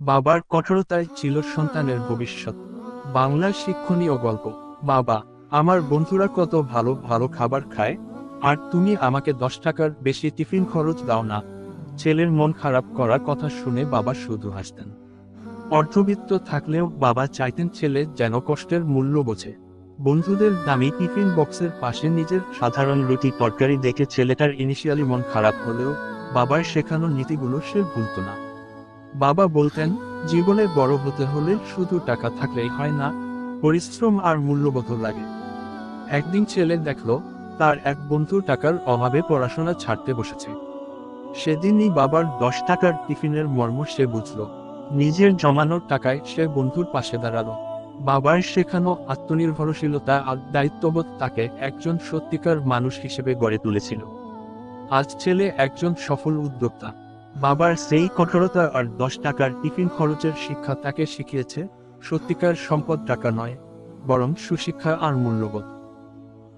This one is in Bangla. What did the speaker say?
বাবার কঠোরতায় ছিল সন্তানের ভবিষ্যৎ। বাংলার শিক্ষণীয় গল্প, বাবা, আমার বন্ধুরা কত ভালো ভালো খাবার খায়, আর তুমি আমাকে দশ টাকার বেশি টিফিন খরচ দাও না। ছেলের মন খারাপ করার কথা শুনে বাবা শুধু হাসতেন। অর্থবিত্ত থাকলেও বাবা চাইতেন ছেলে যেন কষ্টের মূল্য বোঝে। বন্ধুদের দামি টিফিন বক্সের পাশে নিজের সাধারণ রুটি তরকারি দেখে ছেলেটার ইনিশিয়ালি মন খারাপ হলেও বাবার শেখানো নীতিগুলো সে ভুলত না। বাবা বলতেন, জীবনে বড় হতে হলে শুধু টাকা থাকলেই হয় না, পরিশ্রম আর মূল্যবোধ লাগে। একদিন ছেলে দেখল, তার এক বন্ধু টাকার অভাবে পড়াশোনা ছাড়তে বসেছে। সেদিনই বাবার দশ টাকার টিফিনের মর্ম সে বুঝল। নিজের জমানোর টাকায় সে বন্ধুর পাশে দাঁড়াল। বাবার শেখানো আত্মনির্ভরশীলতা আর দায়িত্ববোধ তাকে একজন সত্যিকার মানুষ হিসেবে গড়ে তুলেছিল। আজ ছেলে একজন সফল উদ্যোক্তা। বাবার সেই কঠোরতা আর দশ টাকার টিফিন খরচের শিক্ষা তাকে শিখিয়েছে, সত্যিকার সম্পদ টাকা নয়, বরং সুশিক্ষা আর মূল্যবোধ।